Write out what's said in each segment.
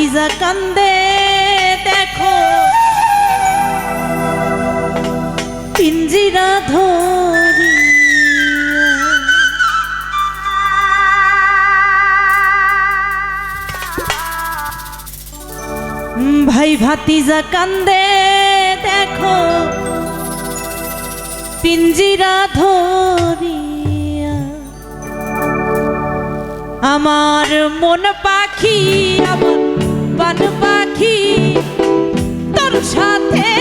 ভাতিজা কান্দে, দেখো। পিঞ্জিরা ধরি ভাই ভাতিজা কান্দে, দেখো। পিঞ্জিরা ধরিয়া। আমার মন পাখি আমার বান পাখি তোর সাথে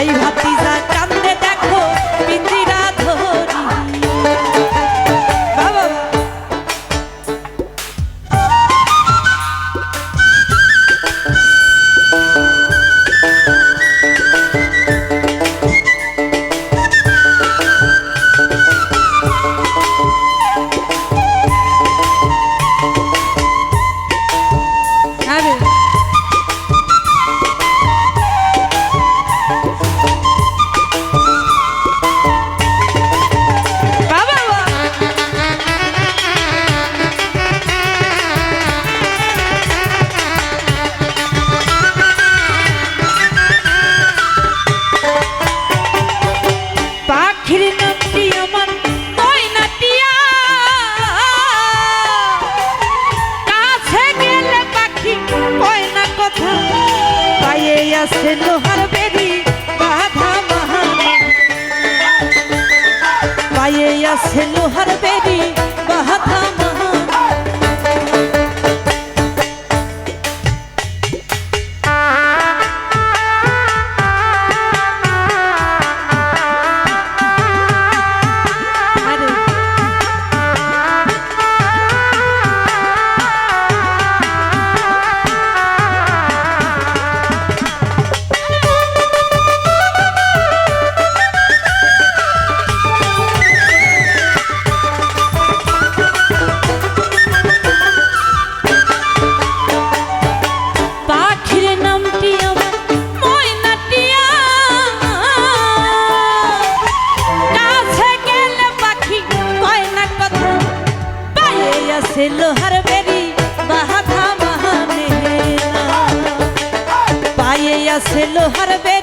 ভাই ভাত লোহার বেরি বাধা মহানে পায়ে আছে আছে লোহার বেরি